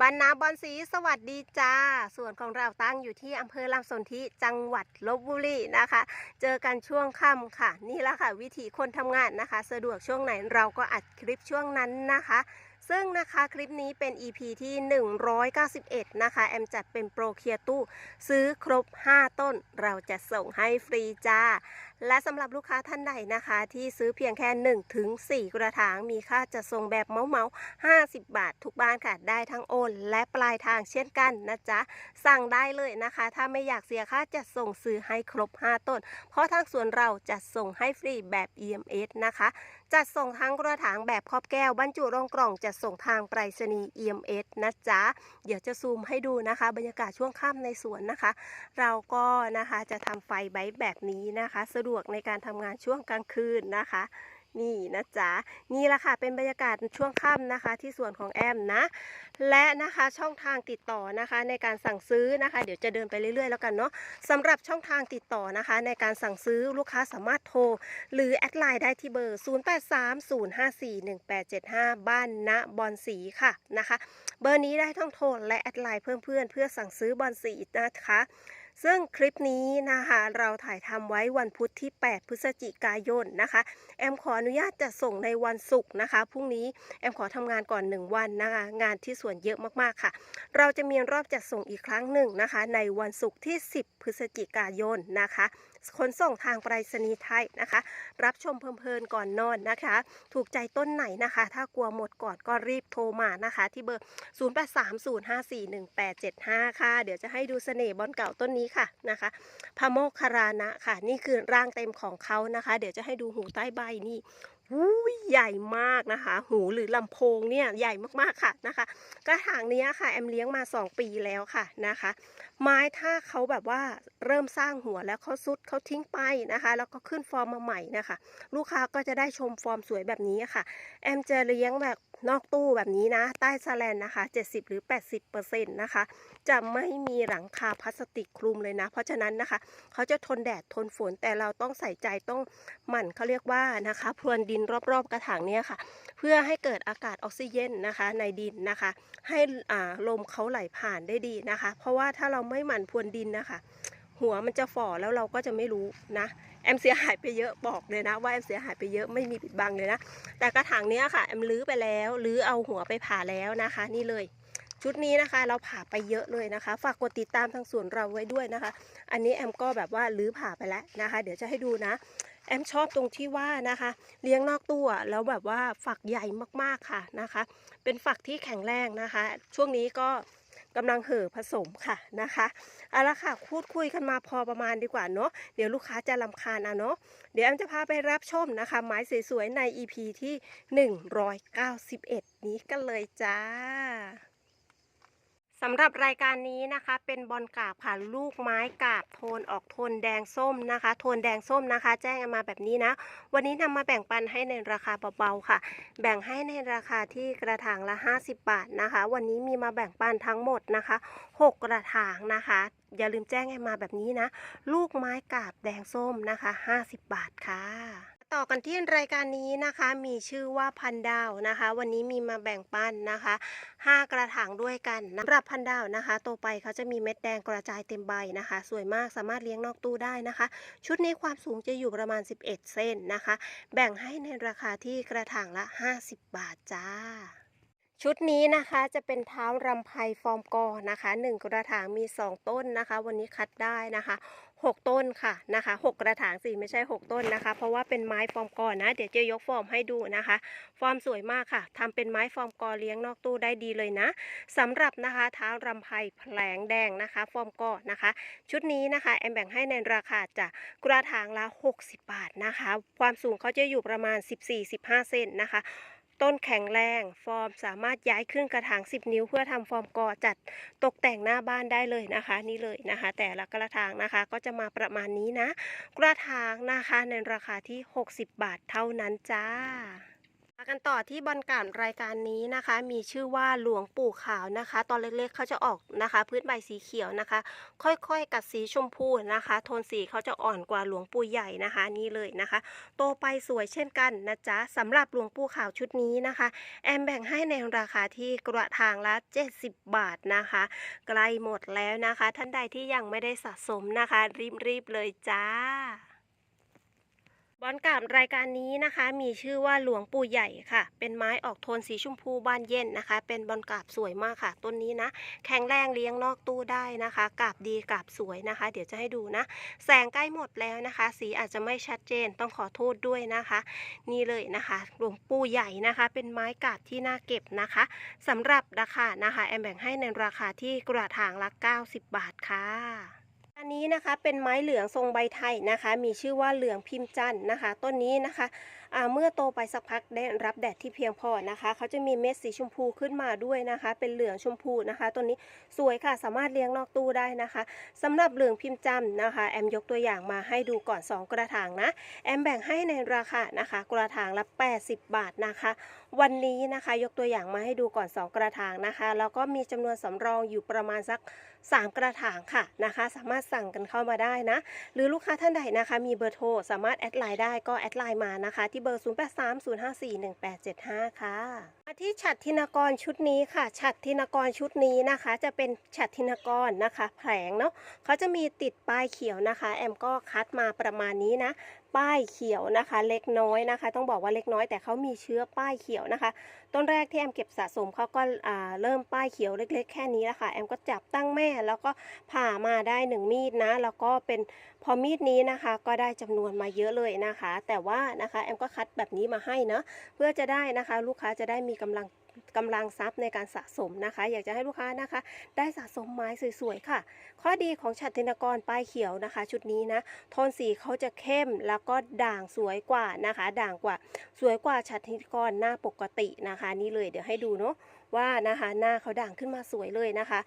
บ้านนาบอลสีสวัสดีจ้า ส่วนของเราตั้งอยู่ที่อำเภอลำสนธิจังหวัดลบบุรีนะคะ เจอกันช่วงค่ำค่ะ นี่แหละค่ะ วิธีคนทำงานนะคะ สะดวกช่วงไหนเราก็อัดคลิปช่วงนั้นนะคะ ซึ่งนะคะคลิปนี้เป็น EP ที่ 191 นะคะแอมจัดเป็นโปรเคียร์ตู้ซื้อครบ 5 ต้น เราจะส่งให้ฟรีจ้า และสำหรับลูกค้าท่านใดนะคะ ที่ซื้อเพียงแค่1ถึง4กระถาง มีค่าจะส่งแบบเมาเมา50 บาททุกบ้านค่ะ ได้ทั้งโอนและปลายทางเช่นกันนะจ๊ะ สั่งได้เลยนะคะ ถ้าไม่อยากเสียค่าจัดส่งซื้อให้ครบ 5 ต้น เพราะทางสวนเราจัดส่งให้ฟรีแบบ EMS นะคะ จัดส่งทั้งกระถางแบบครอบแก้ว บรรจุรองกล่องจัดส่งทางไปรษณีย์ EMS นะจ๊ะ เดี๋ยวจะซูมให้ดูนะคะ บรรยากาศช่วงค่ำในสวนนะคะ เราก็นะคะจะทำไฟไบต์แบบนี้นะคะ สะดวกในการทำงานช่วงกลางคืนนะคะ นี่นะจ๊ะนี่แหละค่ะเป็นบรรยากาศช่วงค่ำนะคะ ที่สวนของแอมนะ และนะคะช่องทางติดต่อนะคะ ในการสั่งซื้อนะคะ เดี๋ยวจะเดินไปเรื่อยๆแล้วกันเนาะสำหรับช่องทางติดต่อนะคะ ในการสั่งซื้อลูกค้าสามารถโทร หรือแอดไลน์ได้ที่เบอร์ 0830541875 บ้านณบอนสีค่ะนะคะ เบอร์นี้ได้ทั้งโทรและแอดไลน์เพิ่มเพื่อนเพื่อสั่งซื้อบอลสีนะคะ ซึ่งคลิปนี้นะคะเราถ่ายทำไว้วันพุธที่ 8 พฤศจิกายนนะคะ แอมขออนุญาตจะส่งในวันศุกร์นะคะพรุ่งนี้แอมขอทำงานก่อน 1 วันนะคะงานที่ส่วนเยอะมากๆค่ะ เราจะมีรอบจัดส่งอีกครั้งหนึ่งนะคะ ในวันศุกร์ที่ 10 พฤศจิกายนนะคะขนส่งทางไปรษณีย์ไทยนะคะ รับชมเพลินๆก่อนนอนนะคะ ถูกใจต้นไหนนะคะ ถ้ากลัวหมดก่อนก็รีบโทรมานะคะ ที่เบอร์ 0830541875 ค่ะ เดี๋ยวจะให้ดูเสน่ห์บอนเก่าต้นนี้ค่ะนะคะพะโมคคารานะค่ะ นี่คือร่างเต็มของเขานะคะ เดี๋ยวจะให้ดูหูใต้ใบนี่หูยใหญ่มากนะคะ หูหรือลำโพงเนี่ยใหญ่มากๆค่ะนะคะ กระถางนี้ค่ะแอมเลี้ยงมา 2 ปีแล้วค่ะนะคะไม้ถ้าเขาแบบว่าเริ่มสร้างหัวแล้วเขาซุดเขาทิ้งไปนะคะ แล้วก็ขึ้นฟอร์มมาใหม่นะคะ ลูกค้าก็จะได้ชมฟอร์มสวยแบบนี้ค่ะ แอมจะเลี้ยงแบบนอกตู้แบบนี้นะ ใต้สแลนนะคะ 70 หรือ 80%นะคะ จะไม่มีหลังคาพลาสติกคลุมเลยนะ เพราะฉะนั้นนะคะ เขาจะทนแดดทนฝนแต่เราต้องใส่ใจต้องหมั่นเขาเรียกว่านะคะพรวนดินรอบๆกระถางเนี้ยค่ะ เพื่อให้เกิดอากาศออกซิเจนนะคะในดินนะคะ ให้อ่าลมเขาไหลผ่านได้ดีนะคะ เพราะว่าถ้าเราไม่หมั่นพรวนดินนะคะ หัวมันจะฝ่อแล้วเราก็จะไม่รู้นะแอมเสียหายไปเยอะบอกเลยนะ ว่าแอมเสียหายไปเยอะไม่มีปิดบังเลยนะ แต่กระถางเนี้ยค่ะแอมลื้อไปแล้วลื้อเอาหัวไปผ่าแล้วนะคะ นี่เลย ชุดนี้นะคะ เราผ่าไปเยอะเลยนะคะ ฝากกดติดตามทางสวนเราไว้ด้วยนะคะ อันนี้แอมก็แบบว่าลื้อผ่าไปแล้วนะคะ เดี๋ยวจะให้ดูนะแอมชอบตรงที่ว่านะคะ เลี้ยงนอกตู้แล้วแบบว่าฝักใหญ่มากๆค่ะนะคะ เป็นฝักที่แข็งแรงนะคะ ช่วงนี้ก็ กำลังเห่อผสมค่ะนะคะเอาละค่ะพูดคุยกันมาพอประมาณดีกว่าเนาะเดี๋ยวลูกค้าจะลำคาญอะเนาะเดี๋ยวแอมจะพาไปรับชมนะคะ ไม้สวยๆใน EP ที่ 191 นี้กันเลยจ้า สำหรับรายการนี้นะคะ เป็นบอลกาบค่ะลูกไม้กาบโทนออกโทนแดงส้มนะคะ โทนแดงส้มนะคะ แจ้งมาแบบนี้นะ วันนี้นำมาแบ่งปันให้ในราคาเบาๆค่ะ แบ่งให้ในราคาที่กระถางละ 50 บาทนะคะ วันนี้มีมาแบ่งปันทั้งหมดนะคะ 6 กระถางนะคะ อย่าลืมแจ้งให้มาแบบนี้นะ ลูกไม้กาบแดงส้มนะคะ 50 บาทค่ะ ต่อกันที่รายการนี้นะคะมีชื่อว่าพันดาวนะคะ วันนี้มีมาแบ่งปันนะคะ 5 กระถางด้วยกันสำหรับพันดาวนะคะโตไปเขาจะมีเม็ดแดงกระจายเต็มใบนะคะ สวยมากสามารถเลี้ยงนอกตู้ได้นะคะ ชุดนี้ความสูงจะอยู่ประมาณ 11 เซนนะคะ แบ่งให้ในราคาที่กระถางละ 50 บาทจ้า ชุดนี้นะคะจะเป็นเท้ารำไพฟอร์มกอนะคะ1กระถางมี 2 ต้นนะคะ วันนี้คัดได้นะคะ 6 ต้นค่ะนะคะ6กระถางสิไม่ใช่ 6 ต้นนะคะ เพราะว่าเป็นไม้ฟอร์มกอนะ เดี๋ยวจะยกฟอร์มให้ดูนะคะ ฟอร์มสวยมากค่ะทำเป็นไม้ฟอร์มกอเลี้ยงนอกตู้ได้ดีเลยนะสำหรับนะคะเท้ารำไพแผลงแดงนะคะ ฟอร์มกอนะคะ ชุดนี้นะคะแอมแบ่งให้ในราคาจะกระถางละ 60 บาทนะคะ ความสูงเขาจะอยู่ประมาณ 14-15 เซนนะคะ ต้นแข็งแรง ฟอร์มสามารถย้ายขึ้นกระถาง 10 นิ้ว เพื่อทำฟอร์มกอจัดตกแต่งหน้าบ้านได้เลยนะคะ นี่เลยนะคะ แต่ละกระถางนะคะก็จะมาประมาณนี้นะ กระถางนะคะในราคาที่ 60 บาทเท่านั้นจ้า มากันต่อที่บอลการรายการนี้นะคะ มีชื่อว่าหลวงปู่ขาวนะคะ ตอนเล็กๆเขาจะออกนะคะ พื้นใบสีเขียวนะคะ ค่อยๆ กัดสีชมพูนะคะ โทนสีเขาจะอ่อนกว่าหลวงปู่ใหญ่นะคะ นี่เลยนะคะ โตไปสวยเช่นกันนะจ๊ะสำหรับหลวงปู่ขาวชุดนี้นะคะ แอมแบ่งให้ในราคาที่กระถางละ 70 บาทนะคะ ใกล้หมดแล้วนะคะ ท่านใดที่ยังไม่ได้สะสมนะคะ รีบๆเลยจ้า บอลกราบรายการนี้นะคะ มีชื่อว่าหลวงปู่ใหญ่ค่ะ เป็นไม้ออกโทนสีชมพูบานเย็นนะคะ เป็นบอลกราบสวยมากค่ะ ต้นนี้นะ แข็งแรงเลี้ยงนอกตู้ได้นะคะกราบดีกราบสวยนะคะ เดี๋ยวจะให้ดูนะ แสงใกล้หมดแล้วนะคะ สีอาจจะไม่ชัดเจนต้องขอโทษด้วยนะคะ นี่เลยนะคะ หลวงปู่ใหญ่นะคะ เป็นไม้กราบที่น่าเก็บนะคะสำหรับราคานะคะแอมแบ่งให้ในราคาที่กระถางละ 90 บาทค่ะ อันนี้นะคะเป็นไม้เหลืองทรงใบไทยนะคะ มีชื่อว่าเหลืองพิมพ์จันนะคะ ต้นนี้นะคะเมื่อโตไปสักพักได้รับแดดที่เพียงพอนะคะ เขาจะมีเม็ดสีชมพูขึ้นมาด้วยนะคะ เป็นเหลืองชมพูนะคะต้นนี้สวยค่ะสามารถเลี้ยงนอกตู้ได้นะคะสำหรับเหลืองพิมพ์จันนะคะ แอมยกตัวอย่างมาให้ดูก่อน 2 กระถางนะ แอมแบ่งให้ในราคานะคะ กระถางละ 80 บาทนะคะ วันนี้นะคะยกตัวอย่างมาให้ดูก่อน 2 กระถางนะคะแล้วก็มีจำนวนสำรองอยู่ประมาณสัก 3 กระถางค่ะนะคะ สามารถสั่งกันเข้ามาได้นะ หรือลูกค้าท่านใดนะคะ มีเบอร์โทรสามารถแอดไลน์ได้ก็แอดไลน์มานะคะ ที่เบอร์ 0830541875 ค่ะมาที่ฉัดธินกรชุดนี้ค่ะฉัดธินกรชุดนี้นะคะ จะเป็นฉัดธินกรนะคะแผลงเนาะเขาจะมีติดป้ายเขียวนะคะ แอมก็คัดมาประมาณนี้นะ ป้ายเขียวนะคะ เล็กน้อยนะคะ ต้องบอกว่าเล็กน้อยแต่เขามีเชื้อป้ายเขียวนะคะ ต้นแรกที่แอมเก็บสะสมเขาก็เริ่มป้ายเขียวเล็ก ๆ แค่นี้แล้วค่ะ แอมก็จับตั้งแม่แล้วก็ผ่ามาได้หนึ่งมีดนะ แล้วก็เป็นพอมีดนี้นะคะ ก็ได้จำนวนมาเยอะเลยนะคะ แต่ว่านะคะแอมก็คัดแบบนี้มาให้เนาะเพื่อจะได้นะคะ ลูกค้าจะได้มีกำลัง กำลังทรัพย์ในการสะสมนะคะ อยากจะให้ลูกค้านะคะ ได้สะสมไม้สวยๆค่ะ ข้อดีของฉัตรธินกรป้ายเขียวนะคะ ชุดนี้นะโทนสีเขาจะเข้มแล้วก็ด่างสวยกว่านะคะ ด่างกว่าสวยกว่าฉัตรธินกรหน้าปกตินะคะ นี่เลยเดี๋ยวให้ดูเนาะว่านะคะหน้าเขาด่างขึ้นมาสวยเลยนะคะ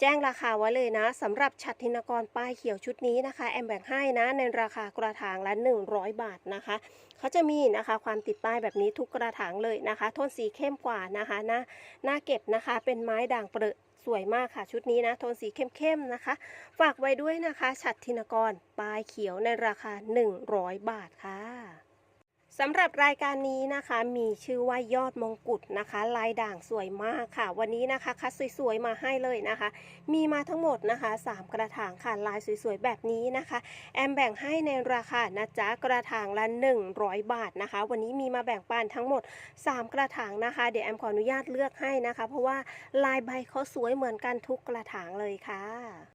แจ้งราคาไว้เลยนะสำหรับฉัตรธินกรป้ายเขียวชุดนี้นะคะ แอมแบ่งให้นะในราคากระถางละ 100 บาทนะคะเขาจะมีนะคะความติดป้ายแบบนี้ทุกกระถางเลยนะคะโทนสีเข้มกว่านะคะหน้าหน้าเก็บนะคะเป็นไม้ด่างเปรอะสวยมากค่ะชุดนี้นะโทนสีเข้มๆนะคะ ฝากไว้ด้วยนะคะฉัตรธินกรปลายเขียวในราคา 100 บาทค่ะ สำหรับรายการนี้นะคะมีชื่อว่ายอดมงกุฎนะคะ ลายด่างสวยมากค่ะ วันนี้นะคะคัดสวยๆมาให้เลยนะคะ มีมาทั้งหมดนะคะ 3 กระถางค่ะลายสวยๆแบบนี้นะคะ แอมแบ่งให้ในราคานะจ๊ะกระถางละ 100 บาทนะคะ วันนี้มีมาแบ่งปันทั้งหมด 3 กระถางนะคะ เดี๋ยวแอมขออนุญาตเลือกให้นะคะ เพราะว่าลายใบเขาสวยเหมือนกันทุกกระถางเลยค่ะ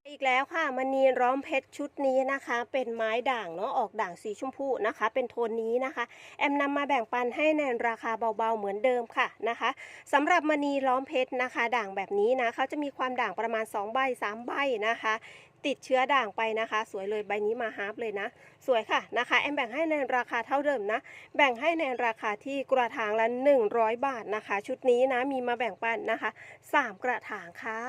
อีกแล้วค่ะมณีร้อมเพชรชุดนี้นะคะ เป็นไม้ด่างเนาะออกด่างสีชมพูนะคะ เป็นโทนนี้นะคะแอมนำมาแบ่งปันให้ในราคาเบาๆเหมือนเดิมค่ะนะคะสำหรับมณีล้อมเพชรนะคะ ด่างแบบนี้นะเขาจะมีความด่างประมาณ2ใบ3ใบนะคะ ติดเชื้อด่างไปนะคะ สวยเลยใบนี้มาฮาร์ปเลยนะ สวยค่ะนะคะ แอมแบ่งให้ในราคาเท่าเดิมนะ แบ่งให้ในราคาที่กระถางละ 100 บาทนะคะ ชุดนี้นะมีมาแบ่งปันนะคะ 3 กระถางค่ะ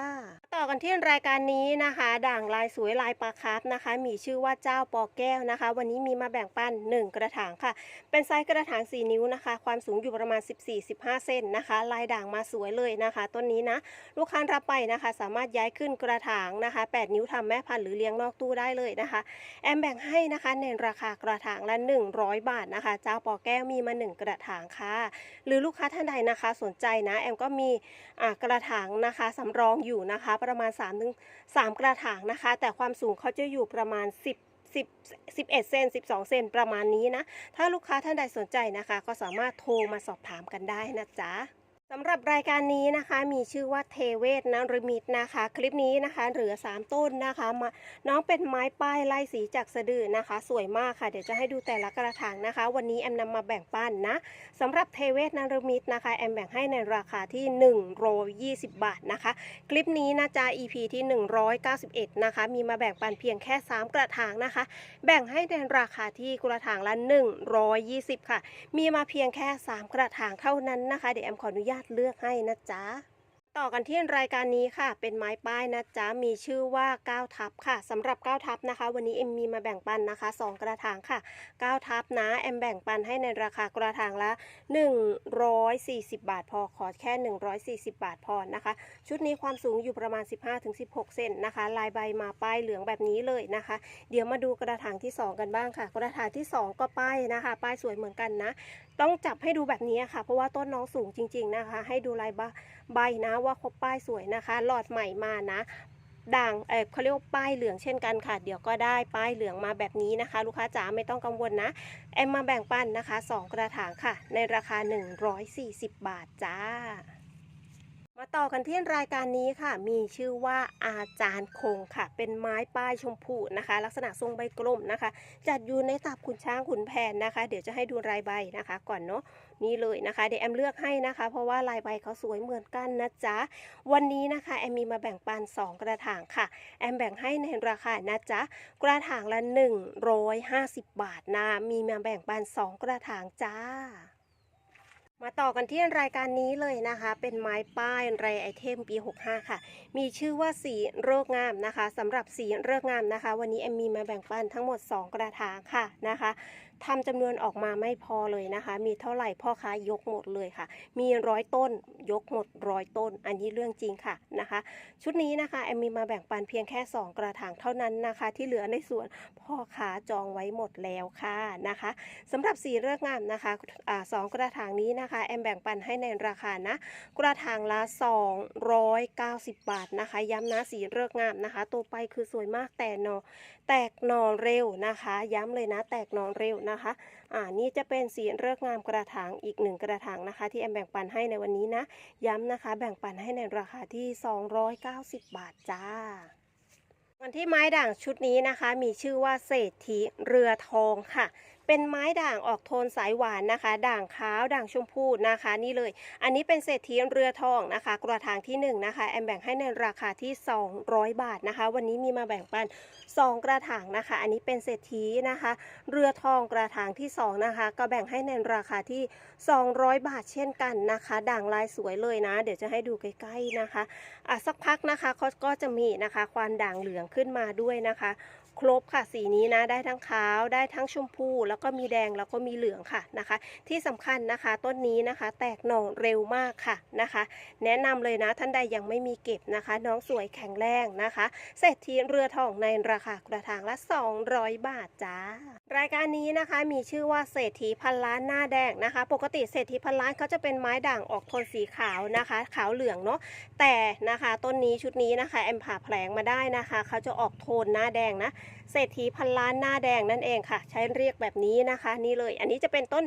ต่อกันที่รายการนี้นะคะ ด่างลายสวยลายปลาคาร์ฟนะคะ มีชื่อว่าเจ้าปอแก้วนะคะ วันนี้มีมาแบ่งปัน 1 กระถางค่ะ เป็นไซส์กระถาง 4 นิ้วนะคะ ความสูงอยู่ประมาณ 14-15 เซนนะคะ ลายด่างมาสวยเลยนะคะต้นนี้นะ ลูกค้ารับไปนะคะ สามารถย้ายขึ้นกระถางนะคะ 8 นิ้วทำแม่พันธุ์หรือเลี้ยงนอกตู้ได้เลยนะคะ แอมแบ่งให้นะคะในราคากระถางละ 100 บาทนะคะ เจ้าปอแก้วมีมา 1 กระถางค่ะ หรือลูกค้าท่านใดนะคะสนใจนะแอมก็มีกระถางนะคะสำรองอยู่นะคะประมาณ3ถึง3กระถางนะคะ แต่ความสูงเขาจะอยู่ประมาณ 10 10 11เซน12 เซนประมาณนี้นะ ถ้าลูกค้าท่านใดสนใจนะคะ ก็สามารถโทรมาสอบถามกันได้นะจ๊ะ สำหรับรายการนี้นะคะมีชื่อว่าเทเวศนรมิตนะคะ คลิปนี้นะคะเหลือ 3 ต้นนะคะมาน้องเป็นไม้ป้ายไล่สีจากสะดือนะคะ สวยมากค่ะ เดี๋ยวจะให้ดูแต่ละกระถางนะคะ วันนี้แอมนำมาแบ่งปันนะสำหรับเทเวศนรมิตนะคะ แอมแบ่งให้ในราคาที่120 บาทนะคะ คลิปนี้นะจ๊ะ EP ที่ 191 นะคะ มีมาแบ่งปันเพียงแค่ 3 กระถางนะคะ แบ่งให้ในราคาที่กระถางละ120 ค่ะ มีมาเพียงแค่ 3 กระถางเท่านั้นนะคะเดี๋ยวแอมขออนุญาตเลือกให้นะจ๊ะต่อกันที่รายการนี้ค่ะ เป็นไม้ป้ายนะจ๊ะ มีชื่อว่า9ทับค่ะสำหรับ9ทับนะคะ วันนี้เอ็มมีมาแบ่งปันนะคะ 2 กระถางค่ะ9ทับนะเอ็มแบ่งปันให้ในราคากระถางละ 140 บาทพอขอแค่ 140 บาทพอนะคะ ชุดนี้ความสูงอยู่ประมาณ 15-16 เซนนะคะ ลายใบมาป้ายเหลืองแบบนี้เลยนะคะ เดี๋ยวมาดูกระถางที่ 2 กันบ้างค่ะ กระถางที่ 2 ก็ป้ายนะคะ ป้ายสวยเหมือนกันนะ ต้องจับให้ดูแบบนี้ค่ะ เพราะว่าต้นน้องสูงจริง ๆนะคะ ให้ดูลายใบนะว่าครบป้ายสวยนะคะ หลอดใหม่มานะด่างเออเขาเรียกว่าป้ายเหลืองเช่นกันค่ะ เดี๋ยวก็ได้ป้ายเหลืองมาแบบนี้นะคะ ลูกค้าจ๋าไม่ต้องกังวลนะแอมมาแบ่งปันนะคะ 2 กระถางค่ะ ในราคา 140 บาทจ้า มาต่อกันที่รายการนี้ค่ะ มีชื่อว่าอาจารย์คงค่ะ เป็นไม้ป้ายชมพูนะคะ ลักษณะทรงใบกลมนะคะ จัดอยู่ในตับขุนช้างขุนแผนนะคะ เดี๋ยวจะให้ดูลายใบนะคะ ก่อนเนาะนี่เลยนะคะ เดี๋ยวแอมเลือกให้นะคะ เพราะว่าลายใบเขาสวยเหมือนกันนะจ๊ะ วันนี้นะคะแอมมีมาแบ่งปัน 2 กระถางค่ะ แอมแบ่งให้ในราคานะจ๊ะ กระถางละ 150 บาทนะ มีมาแบ่งปัน 2 กระถางจ้า มาต่อกันที่รายการนี้เลยนะคะ เป็นไม้ป้ายไรไอเทมปี 65 ค่ะ มีชื่อว่าสีโรคงามนะคะสำหรับสีเรคงามนะคะ วันนี้แอมมีมาแบ่งปันทั้งหมด 2 กระถางค่ะนะคะ ทำจำนวนออกมาไม่พอเลยนะคะ มีเท่าไหร่พ่อค้ายกหมดเลยค่ะ มีร้อยต้นยกหมดร้อยต้น อันนี้เรื่องจริงค่ะนะคะ ชุดนี้นะคะแอมมีมาแบ่งปันเพียงแค่ 2 กระถางเท่านั้นนะคะ ที่เหลือในส่วนพ่อค้าจองไว้หมดแล้วค่ะนะคะสำหรับสีเลิกษ์งามนะคะสองกระถางนี้นะคะแอมแบ่งปันให้ในราคานะกระถางละ 290 บาทนะคะ ย้ำนะสีเลิกษ์งามนะคะ ตัวไปคือสวยมากแต่หนอ แตกหนอเร็วนะคะ ย้ำเลยนะ แตกหนอเร็วนะคะ อ่านี่จะเป็นสีเลิกงามกระถางอีกหนึ่งกระถางนะคะ ที่แอมแบ่งปันให้ในวันนี้นะ ย้ำนะคะ แบ่งปันให้ในราคาที่ 290 บาทจ้าวันที่ไม้ด่างชุดนี้นะคะ มีชื่อว่าเศรษฐีเรือทองค่ะ เป็นไม้ด่างออกโทนสายหวานนะคะ ด่างขาวด่างชมพูนะคะ นี่เลย อันนี้เป็นเศรษฐีเรือทองนะคะ กระถางที่ 1 นะคะ แอมแบ่งให้ในราคาที่ 200 บาทนะคะ วันนี้มีมาแบ่งปัน 2 กระถางนะคะ อันนี้เป็นเศรษฐีนะคะ เรือทองกระถางที่ 2 นะคะ ก็แบ่งให้ในราคาที่ 200 บาทเช่นกันนะคะ ด่างลายสวยเลยนะ เดี๋ยวจะให้ดูใกล้ๆนะคะอะสักพักนะคะเขาก็จะมีนะคะ ความด่างเหลืองขึ้นมาด้วยนะคะ ครบค่ะสีนี้นะได้ทั้งขาวได้ทั้งชมพูแล้วก็มีแดงแล้วก็มีเหลืองค่ะนะคะ ที่สำคัญนะคะต้นนี้นะคะ แตกหน่อเร็วมากค่ะนะคะ แนะนำเลยนะท่านใดยังไม่มีเก็บนะคะ น้องสวยแข็งแรงนะคะเศรษฐีเรือทองในราคากระถางละ 200 บาทจ้ารายการนี้นะคะมีชื่อว่าเศรษฐีพันล้านหน้าแดงนะคะ ปกติเศรษฐีพันล้านเขาจะเป็นไม้ด่างออกโทนสีขาวนะคะ ขาวเหลืองเนาะแต่นะคะต้นนี้ชุดนี้นะคะแอมผ่าแผลงมาได้นะคะเขาจะออกโทนหน้าแดงนะเศรษฐีพันล้านหน้าแดงนั่นเองค่ะ ใช้เรียกแบบนี้นะคะ นี่เลย อันนี้จะเป็นต้น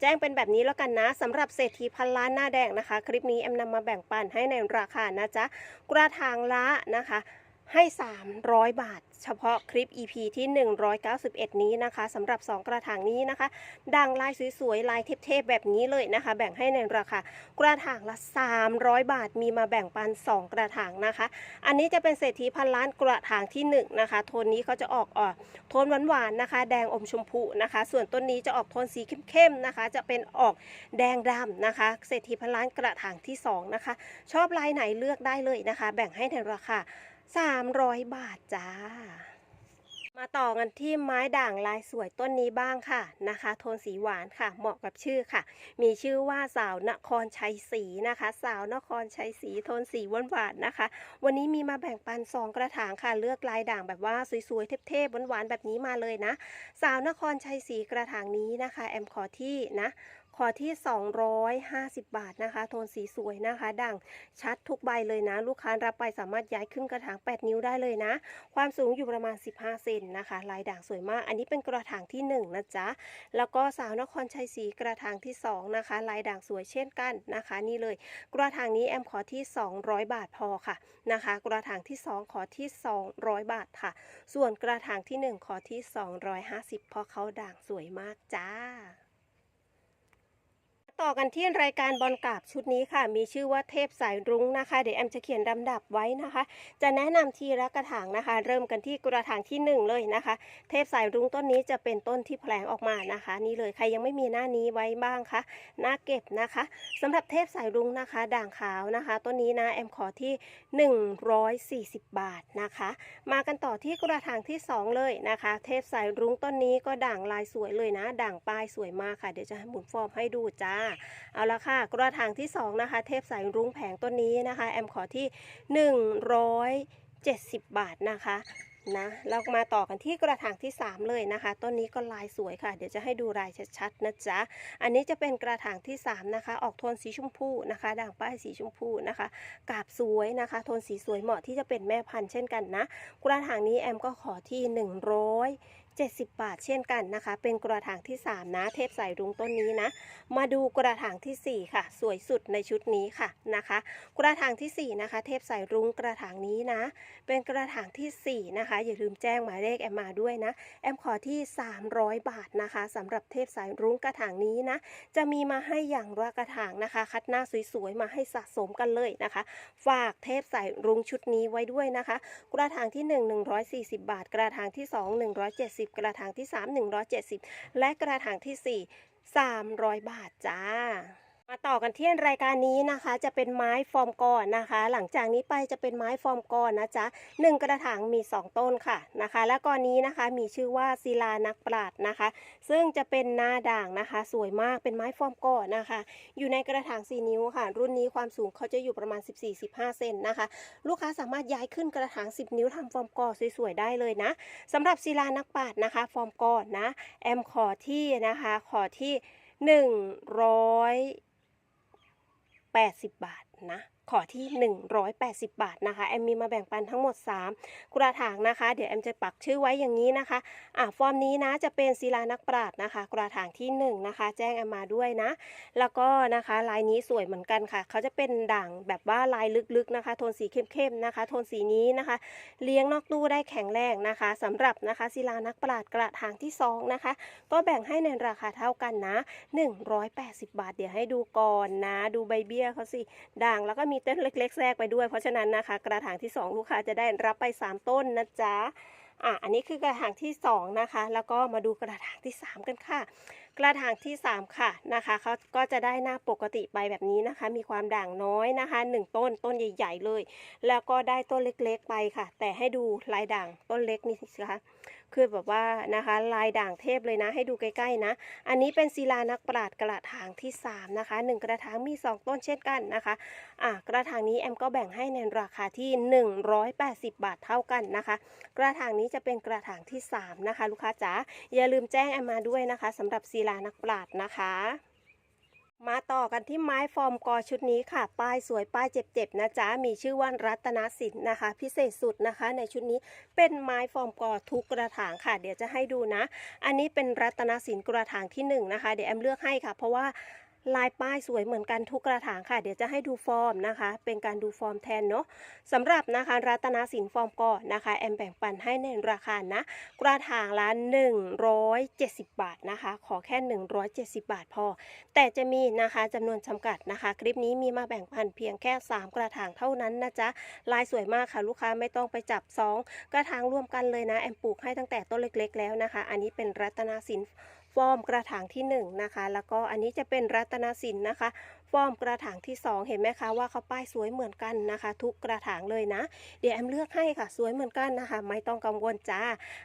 แจ้งเป็นแบบนี้แล้วกันนะสำหรับเศรษฐีพันล้านหน้าแดงนะคะ คลิปนี้แอมนำมาแบ่งปันให้ในราคานะจ๊ะกระถางละนะคะ ให้ 300 บาท เฉพาะคลิป EP ที่ 191 นี้นะคะสำหรับ 2 กระถางนี้นะคะ ดังลายสวยๆ ลายเทพๆ แบบนี้เลยนะคะ แบ่งให้ในราคากระถางละ 300 บาท มีมาแบ่งปัน 2 กระถางนะคะ อันนี้จะเป็นเศรษฐีพันล้านกระถางที่ 1 นะคะ โทนนี้เขาจะออกออกโทนหวานๆนะคะ แดงอมชมพูนะคะ ส่วนต้นนี้จะออกโทนสีเข้มๆนะคะ จะเป็นออกแดงดำนะคะ เศรษฐีพันล้านกระถางที่2นะคะ ชอบลายไหนเลือกได้เลยนะคะ แบ่งให้ในราคา 300 บาทจ้า มาต่อกันที่ไม้ด่างลายสวยต้นนี้บ้างค่ะนะคะ โทนสีหวานค่ะ เหมาะกับชื่อค่ะ มีชื่อว่าสาวนครชัยศรีนะคะ สาวนครชัยศรีโทนสีหวานหวานนะคะ วันนี้มีมาแบ่งปัน2กระถางค่ะ เลือกลายด่างแบบว่าสวยๆเทพๆหวานๆแบบนี้มาเลยนะ สาวนครชัยศรีกระถางนี้นะคะแอมขอที่นะ ขอที่ 250 บาทนะคะ โทนสีสวยนะคะด่างชัดทุกใบเลยนะ ลูกค้ารับไปสามารถย้ายขึ้นกระถาง 8 นิ้วได้เลยนะ ความสูงอยู่ประมาณ 15 เซนนะคะ ลายด่างสวยมาก อันนี้เป็นกระถางที่ 1 นะจ๊ะ แล้วก็สาวนครชัยศรีกระถางที่ 2 นะคะ ลายด่างสวยเช่นกันนะคะ นี่เลย กระถางนี้แอมขอที่ 200 บาทพอค่ะนะคะ กระถางที่ 2 ขอที่ 200 บาทค่ะ ส่วนกระถางที่ 1 ขอที่ 250 เพราะเขาด่างสวยมากจ้า ต่อกันที่รายการบอลกาบชุดนี้ค่ะ มีชื่อว่าเทพสายรุ้งนะคะ เดี๋ยวแอมจะเขียนลำดับไว้นะคะ จะแนะนำทีละกระถางนะคะ เริ่มกันที่กระถางที่หนึ่งเลยนะคะ เทพสายรุ้งต้นนี้จะเป็นต้นที่แผลงออกมานะคะ นี่เลยใครยังไม่มีหน้านี้ไว้บ้างคะหน้าเก็บนะคะสำหรับเทพสายรุ้งนะคะ ด่างขาวนะคะต้นนี้นะแอมขอที่ 140 บาทนะคะ มากันต่อที่กระถางที่ 2 เลยนะคะ เทพสายรุ้งต้นนี้ก็ด่างลายสวยเลยนะ ด่างปลายสวยมากค่ะ เดี๋ยวจะให้หมุนฟอร์มให้ดูจ้าเอาละค่ะ กระถางที่ 2 นะคะ เทพสายรุ้งแผงต้นนี้นะคะ แอมขอที่ 170 บาทนะคะนะเรามาต่อกันที่กระถางที่ 3 เลยนะคะ ต้นนี้ก็ลายสวยค่ะ เดี๋ยวจะให้ดูลายชัดๆนะจ๊ะ อันนี้จะเป็นกระถางที่ 3 นะคะ ออกโทนสีชมพูนะคะ ด่างป้ายสีชมพูนะคะ กาบสวยนะคะ โทนสีสวยเหมาะที่จะเป็นแม่พันธุ์เช่นกันนะ กระถางนี้แอมก็ขอที่ 70 บาทเช่นกันนะคะ เป็นกระถางที่ 3 นะ เทพสายรุ้งต้นนี้นะ มาดูกระถางทีสี่4 ค่ะ สวยสุดในชุดนี้ค่ะนะคะ กระถางทีสี่ 4 นะคะ เทพสายรุ้งกระถางนี้นะ เป็นกระถางทีสี่ 4 นะคะ อย่าลืมแจ้งหมายเลขแอมมาด้วยนะ แอมขอที่ 300 บาทนะคะสำหรับเทพสายรุ้งกระถางนี้นะ จะมีมาให้อย่างละกระถางนะคะ คัดหน้าสวยๆมาให้สะสมกันเลยนะคะ ฝากเทพสายรุ้งชุดนี้ไว้ด้วยนะคะ กระถางที่ 1 140 บาท กระถางที่ 2 170 160 กระถางที่ 3 170 และกระถางที่ 4 300 บาทจ้า มาต่อกันที่รายการนี้นะคะ จะเป็นไม้ฟอร์มก่อนนะคะ หลังจากนี้ไปจะเป็นไม้ฟอร์มก่อนนะจ๊ะหนึ่งกระถางมี 2 ต้นค่ะนะคะ และก่อนนี้นะคะมีชื่อว่าศิลานักปราดนะคะ ซึ่งจะเป็นหน้าด่างนะคะ สวยมากเป็นไม้ฟอร์มก่อนนะคะ อยู่ในกระถาง 4 นิ้วค่ะ รุ่นนี้ความสูงเขาจะอยู่ประมาณ 14-15 เซนนะคะ ลูกค้าสามารถย้ายขึ้นกระถาง 10 นิ้วทำฟอร์มก่อสวยๆได้เลยนะสำหรับศิลานักปราดนะคะ ฟอร์มก่อนนะแอมขอที่นะคะขอที่ 80 บาทนะ ขอที่ 180 บาทนะคะแอมมีมาแบ่งปันทั้งหมด 3 กระถางนะคะ เดี๋ยวแอมจะปักชื่อไว้อย่างนี้นะคะอะฟอร์มนี้นะจะเป็นศิลานักปราดนะคะ กระถางที่1นะคะแจ้งแอมมาด้วยนะ แล้วก็นะคะลายนี้สวยเหมือนกันค่ะ เขาจะเป็นด่างแบบว่าลายลึกๆนะคะ โทนสีเข้มๆนะคะ โทนสีนี้นะคะ เลี้ยงนอกตู้ได้แข็งแรงนะคะสำหรับนะคะศิลานักปราดกระถางที่2นะคะก็แบ่งให้ในราคาเท่ากันนะ 180 บาท เดี๋ยวให้ดูก่อนนะ ดูใบเบี้ยเขาสิด่างแล้วก็มีีต้นเล็ก ๆ แทรกไปด้วยเพราะฉะนั้นนะคะ กระถางที่ 2 ลูกค้าจะได้รับไป 3 ต้นนะจ๊ะอะอันนี้คือกระถางที่ 2 นะคะ แล้วก็มาดูกระถางที่ 3 กันค่ะ กระถางที่ 3 ค่ะนะคะเขาก็จะได้หน้าปกติไปแบบนี้นะคะ มีความด่างน้อยนะคะ 1 ต้นต้นใหญ่ ๆ เลย แล้วก็ได้ต้นเล็กๆไปค่ะ แต่ให้ดูลายด่างต้นเล็กนี่สิคะคือแบบว่านะคะลายด่างเทพเลยนะ ให้ดูใกล้ๆนะ อันนี้เป็นศิลานักปราดกระถางที่ 3 นะคะ 1 กระถางมี 2 ต้นเช่นกันนะคะอะกระถางนี้แอมก็แบ่งให้ในราคาที่ 180 บาทเท่ากันนะคะ กระถางนี้จะเป็นกระถางที่ 3 นะคะ ลูกค้าจ๋าอย่าลืมแจ้งแอมมาด้วยนะคะสำหรับศิลานักปราดนะคะ มาต่อกันที่ไม้ฟอร์มกอชุดนี้ค่ะ ป้ายสวยป้ายเจ็บๆนะจ๊ะ มีชื่อว่ารัตนสินนะคะ พิเศษสุดนะคะ ในชุดนี้เป็นไม้ฟอร์มกอทุกกระถางค่ะ เดี๋ยวจะให้ดูนะ อันนี้เป็นรัตนสินกระถางที่หนึ่งนะคะ เดี๋ยวแอมเลือกให้ค่ะ เพราะว่า ลายป้ายสวยเหมือนกันทุกกระถางค่ะ เดี๋ยวจะให้ดูฟอร์มนะคะ เป็นการดูฟอร์มแทนเนาะสำหรับนะคะรัตนาสินฟอร์มก่อนะคะ แอมแบ่งปันให้ในราคานะ กระถางละ170 บาทนะคะ ขอแค่ 170 บาทพอ แต่จะมีนะคะจำนวนจำกัดนะคะ คลิปนี้มีมาแบ่งปันเพียงแค่ 3 กระถางเท่านั้นนะจ๊ะลายสวยมากค่ะลูกค้าไม่ต้องไปจับ 2 กระถางรวมกันเลยนะ แอมปลูกให้ตั้งแต่ต้นเล็ก ๆ แล้วนะคะ อันนี้เป็นรัตนาสิน ฟอร์มกระถางที่1นะคะ แล้วก็อันนี้จะเป็นรัตนสินนะคะ ฟอมกระถางที่ 2 เห็นไหมคะว่าเขาป้ายสวยเหมือนกันนะคะ ทุกกระถางเลยนะ เดี๋ยวแอมเลือกให้ค่ะ สวยเหมือนกันนะคะ ไม่ต้องกังวลจ้า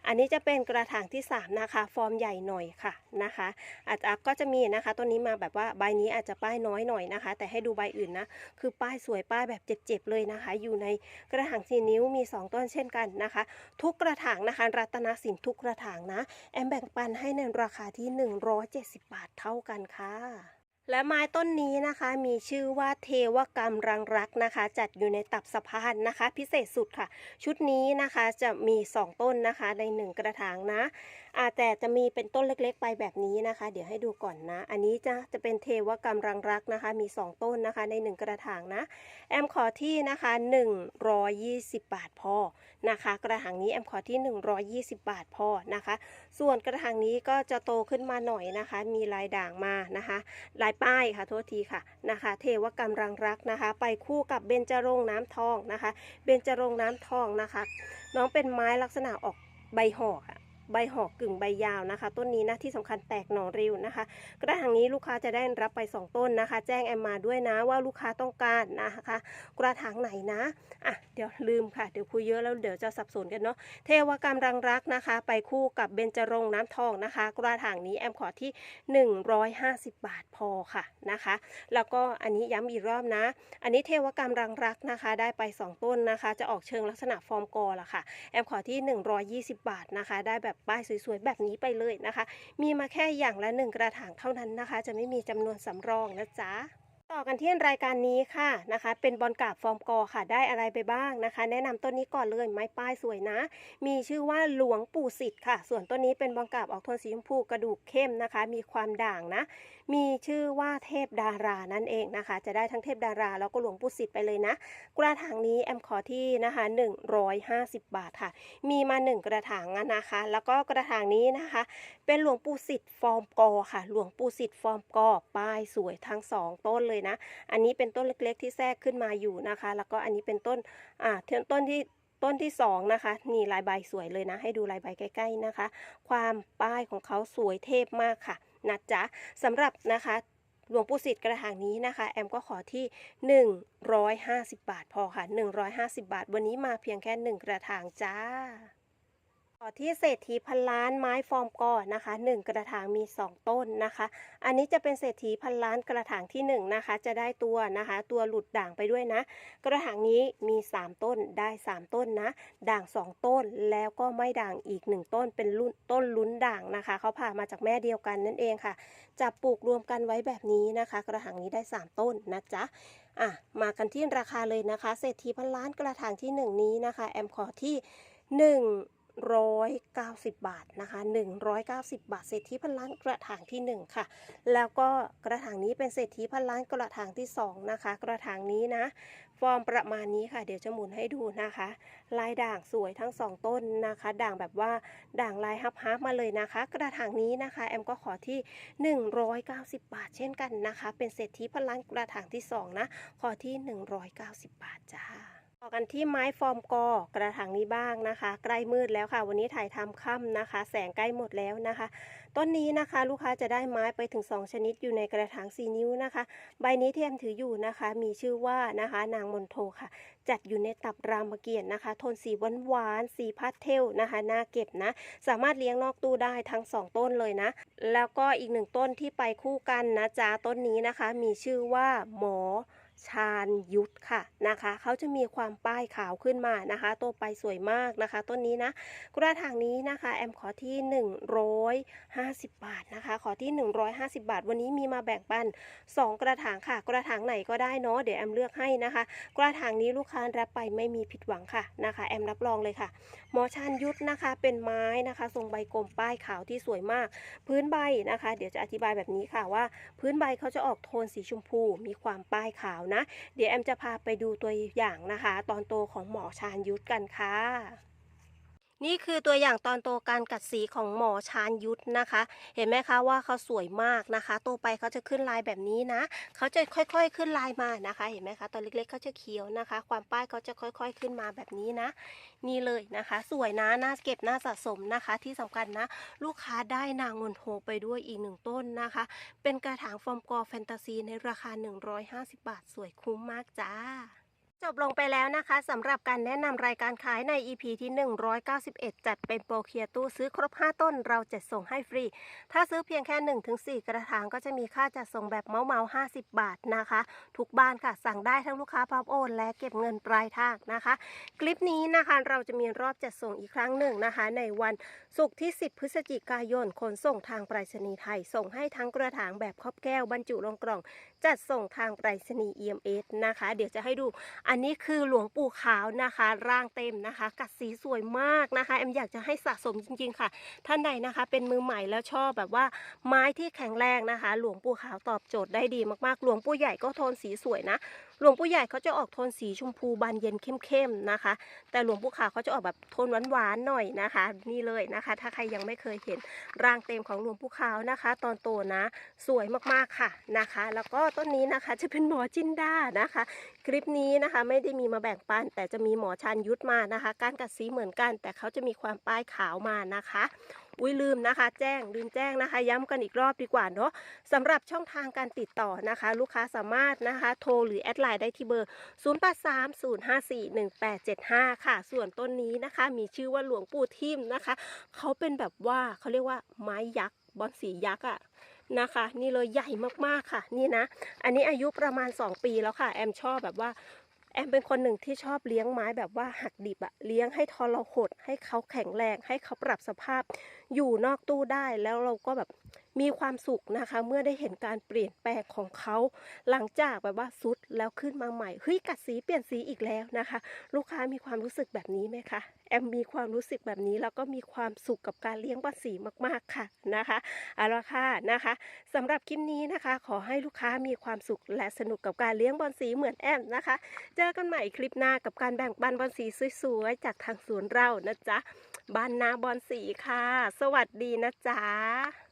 อันนี้จะเป็นกระถางที่ 3 นะคะ ฟอร์มใหญ่หน่อยค่ะนะคะ อาจจะก็จะมีนะคะตัวนี้มาแบบว่าใบนี้อาจจะป้ายน้อยหน่อยนะคะ แต่ให้ดูใบอื่นนะ คือป้ายสวยป้ายแบบเจ็บๆเลยนะคะ อยู่ในกระถางสีนิ้วมี 2 ต้นเช่นกันนะคะ ทุกกระถางนะคะ รัตนสินทุกกระถางนะ แอมแบ่งปันให้ในราคาที่ 170 บาทเท่ากันค่ะ และไม้ต้นนี้นะคะมีชื่อว่าเทวกรรมรังรักนะคะ จัดอยู่ในตับสะพานนะคะ พิเศษสุดค่ะ ชุดนี้นะคะจะมี 2 ต้นนะคะใน 1 กระถางนะอาแต่จะมีเป็นต้นเล็กๆ ไปแบบนี้นะคะ เดี๋ยวให้ดูก่อนนะ อันนี้จะจะเป็นเทวกรรมรังรักนะคะ มี 2 ต้นนะคะ ใน 1 กระถางนะ แอมขอที่นะคะ 120 บาทพอนะคะ กระถางนี้แอมขอที่ 120 บาทพอนะคะ ส่วนกระถางนี้ก็จะโตขึ้นมาหน่อยนะคะ มีลายด่างมานะคะ ลายป้ายค่ะโทษทีค่ะนะคะ เทวกำลังรักนะคะ ไปคู่กับเบญจรงน้ำทองนะคะ เบญจรงน้ำทองนะคะ น้องเป็นไม้ลักษณะออกใบหอกอะ ใบหอกกึ่งใบยาวนะคะ ต้นนี้นะที่สำคัญแตกหน่อเร็วนะคะ กระถางนี้ลูกค้าจะได้รับไป 2 ต้นนะคะ แจ้งแอมมาด้วยนะว่าลูกค้าต้องการนะคะ กระถางไหนนะอะเดี๋ยวลืมค่ะ เดี๋ยวคุยเยอะแล้วเดี๋ยวจะสับสนกันเนาะเทวกรรมรังรักนะคะ ไปคู่กับเบญจรงน้ำทองนะคะ กระถางนี้แอมขอที่ 150 บาทพอค่ะนะคะ แล้วก็อันนี้ย้ำอีกรอบนะ อันนี้เทวกรรมรังรักนะคะ ได้ไป 2 ต้นนะคะ จะออกเชิงลักษณะฟอร์มกอละค่ะ แอมขอที่ 120 บาทนะคะ ได้แบบป้ายสวยๆ แบบนี้ไปเลยนะคะ มีมาแค่อย่างละหนึ่งกระถางเท่านั้นนะคะ จะไม่มีจำนวนสำรองนะจ๊ะ ต่อกันที่รายการนี้ค่ะนะคะ เป็นบอลกาบฟอร์มกอค่ะ ได้อะไรไปบ้างนะคะ แนะนำต้นนี้ก่อนเลยไม้ป้ายสวยนะ มีชื่อว่าหลวงปู่สิทธิ์ค่ะ ส่วนต้นนี้เป็นบอลกาบออกโทนสีชมพูกระดูกเข้มนะคะ มีความด่างนะ มีชื่อว่าเทพดารานั่นเองนะคะ จะได้ทั้งเทพดาราแล้วก็หลวงปู่สิทธิ์ไปเลยนะ กระถางนี้แอมขอที่นะคะ 150 บาทค่ะ มีมา 1 กระถางนะคะ แล้วก็กระถางนี้นะคะ เป็นหลวงปู่สิทธิ์ฟอร์มกอค่ะ หลวงปู่สิทธิ์ฟอร์มกอป้ายสวยทั้งสองต้นเลยนะ อันนี้เป็นต้นเล็กๆที่แทรกขึ้นมาอยู่นะคะ แล้วก็อันนี้เป็นต้นอ่าเทียนต้นที่ต้นที่สองนะคะนี่ลายใบสวยเลยนะ ให้ดูลายใบใกล้ ๆนะคะ ความป้ายของเขาสวยเทพมากค่ะนะจ๊ะสำหรับนะคะหลวงปู่สิทธิ์กระถางนี้นะคะ แอมก็ขอที่ 150 บาทพอค่ะ 150 บาท วันนี้มาเพียงแค่ 1 กระถางจ้า ต่อที่เศรษฐีพันล้านไม้ฟอร์มก่อนนะคะ1 กระถางมี 2 ต้นนะคะ อันนี้จะเป็นเศรษฐีพันล้านกระถางที่1นะคะจะได้ตัวนะคะ ตัวหลุดด่างไปด้วยนะ กระถางนี้มี 3 ต้นได้ 3 ต้นนะ ด่าง 2 ต้นแล้วก็ไม่ด่างอีก 1 ต้นเป็นรุ่นต้นลุ้นด่างนะคะเขาผ่ามาจากแม่เดียวกันนั่นเองค่ะจับปลูกรวมกันไว้แบบนี้นะคะ กระถางนี้ได้ 3 ต้นนะจ๊ะอะมากันที่ราคาเลยนะคะ เศรษฐีพันล้านกระถางที่ 1 นี้นะคะแอมขอที่ 190 บาทนะคะ190 บาท เศรษฐีพันล้านกระถางที่ 1 ค่ะ แล้วก็กระถางนี้เป็นเศรษฐีพันล้านกระถางที่ 2 นะคะ กระถางนี้นะ ฟอร์มประมาณนี้ค่ะ เดี๋ยวจะหมุนให้ดูนะคะ ลายด่างสวยทั้ง 2 ต้นนะคะ ด่างแบบว่าด่างลายฮับฮับมาเลยนะคะ กระถางนี้นะคะ แอมก็ขอที่ 190 บาท เช่นกันนะคะ เป็นเศรษฐีพันล้านกระถางที่ 2 นะ ขอที่ 190 บาทจ้า ต่อกันที่ไม้ฟอร์มกอกระถางนี้บ้างนะคะ ใกล้มืดแล้วค่ะ วันนี้ถ่ายทำค่ำนะคะ แสงใกล้หมดแล้วนะคะ ต้นนี้นะคะลูกค้าจะได้ไม้ไปถึง 2 ชนิดอยู่ในกระถาง 4 นิ้วนะคะ ใบนี้ที่แอมถืออยู่นะคะ มีชื่อว่านะคะ นางมนโทค่ะ จัดอยู่ในตับรามเกียรตินะคะ โทนสีหวานหวานสีพาสเทลนะคะน่าเก็บนะ สามารถเลี้ยงนอกตู้ได้ทั้ง 2 ต้นเลยนะ แล้วก็อีกหนึ่งต้นที่ไปคู่กันนะจ๊ะต้นนี้นะคะ มีชื่อว่าหมอ ชาญยุทธค่ะนะคะเขาจะมีความป้ายขาวขึ้นมานะคะโตไปสวยมากนะคะต้นนี้นะกระถางนี้นะคะแอมขอที่ 150 บาทนะคะ ขอที่ 150 บาท วันนี้มีมาแบ่งปัน 2 กระถางค่ะ กระถางไหนก็ได้เนาะเดี๋ยวแอมเลือกให้นะคะ กระถางนี้ลูกค้ารับไปไม่มีผิดหวังค่ะนะคะแอมรับรองเลยค่ะหมอชาญยุทธนะคะเป็นไม้นะคะ ทรงใบกลมป้ายขาวที่สวยมาก พื้นใบนะคะ เดี๋ยวจะอธิบายแบบนี้ค่ะว่า พื้นใบเขาจะออกโทนสีชมพู มีความป้ายขาวนะ เดี๋ยวแอมจะพาไปดูตัวอย่างนะคะ ตอนโตของหมอชาญยุทธกันค่ะ นี่คือตัวอย่างตอนโตการกัดสีของหมอชาญยุทธนะคะ เห็นไหมคะว่าเขาสวยมากนะคะ โตไปเขาจะขึ้นลายแบบนี้นะเขาจะค่อยๆขึ้นลายมานะคะ เห็นไหมคะตอนเล็กๆเขาจะเขียวนะคะ ความป้ายเขาจะค่อยๆขึ้นมาแบบนี้นะ นี่เลยนะคะ สวยนะน่าเก็บน่าสะสมนะคะ ที่สำคัญนะ ลูกค้าได้นางมนโทไปด้วยอีกหนึ่งต้นนะคะ เป็นกระถางฟอร์มกอแฟนตาซีในราคา 150 บาท สวยคุ้มมากจ้า จบลงไปแล้วนะคะสำหรับการแนะนำรายการขายใน EP ที่ 191 จัดเป็นโปรเคียร์ตู้ซื้อครบ 5 ต้นเราจะส่งให้ฟรี ถ้าซื้อเพียงแค่ 1-4 กระถางก็จะมีค่าจัดส่งแบบเมาเมา50 บาทนะคะ ทุกบ้านค่ะสั่งได้ทั้งลูกค้าพร้อมโอน และเก็บเงินปลายทางนะคะ คลิปนี้นะคะเราจะมีรอบจัดส่งอีกครั้งหนึ่งนะคะ ในวันศุกร์ที่ 10 พฤศจิกายนขนส่งทางไปรษณีย์ไทย ส่งให้ทั้งกระถางแบบครอบแก้วบรรจุลงกล่องจัดส่งทางไปรษณีย์ EMS นะคะ เดี๋ยวจะให้ดูอันนี้คือหลวงปู่ขาวนะคะ ร่างเต็มนะคะ กัดสีสวยมากนะคะแอมอยากจะให้สะสมจริง ๆ ค่ะ ท่านใดนะคะ เป็นมือใหม่แล้วชอบแบบว่าไม้ที่แข็งแรงนะคะ หลวงปู่ขาวตอบโจทย์ได้ดีมากๆ หลวงปู่ใหญ่ก็โทนสีสวยนะ หลวงปู่ใหญ่เขาจะออกโทนสีชมพูบานเย็นเข้มๆนะคะ แต่หลวงปู่ขาวเขาจะออกแบบโทนหวานๆหน่อยนะคะ นี่เลยนะคะ ถ้าใครยังไม่เคยเห็นร่างเต็มของหลวงปู่ขาวนะคะ ตอนโตนะสวยมากๆค่ะนะคะ แล้วก็ต้นนี้นะคะจะเป็นหมอจินดานะคะ คลิปนี้นะคะไม่ได้มีมาแบ่งปัน แต่จะมีหมอชันยุทธมานะคะ การกัดสีเหมือนกัน แต่เขาจะมีความป้ายขาวมานะคะ อุ้ยลืมนะคะ แจ้งลืมแจ้งนะคะ ย้ำกันอีกรอบดีกว่าเนาะสำหรับช่องทางการติดต่อนะคะ ลูกค้าสามารถนะคะโทรหรือแอดไลน์ได้ที่เบอร์ 0830541875 ค่ะ ส่วนต้นนี้นะคะ มีชื่อว่าหลวงปู่ทิมนะคะ เขาเป็นแบบว่าเขาเรียกว่าไม้ยักษ์บอนสียักษ์อะนะคะนี่เลยใหญ่มากๆค่ะ นี่นะ อันนี้อายุประมาณ 2 ปีแล้วค่ะ แอมชอบแบบว่า อมเป็นคนหนึ่งที่ชอบเลี้ยงไม้แบบว่าหักดิบอะเลี้ยงให้ทอรหดให้เขาแข็งแรง ให้เขาปรับสภาพ อยู่นอกตู้ได้แล้วเราก็แบบ มีความสุขนะคะ เมื่อได้เห็นการเปลี่ยนแปลงของเขา หลังจากแบบว่าซุดแล้วขึ้นมาใหม่เฮ้ยกัดสีเปลี่ยนสีอีกแล้วนะคะ ลูกค้ามีความรู้สึกแบบนี้ไหมคะแอมมีความรู้สึกแบบนี้แล้วก็มีความสุขกับการเลี้ยงบอลสีมาก ๆ ค่ะนะคะเอาละค่ะนะคะสำหรับคลิปนี้นะคะ ขอให้ลูกค้ามีความสุขและสนุกกับการเลี้ยงบอลสีเหมือนแอมนะคะ เจอกันใหม่คลิปหน้ากับการแบ่งปันบอลสีสวยๆจากทางสวนเรานะจ๊ะบ้านนาบอลสีค่ะ สวัสดีนะจ๊ะ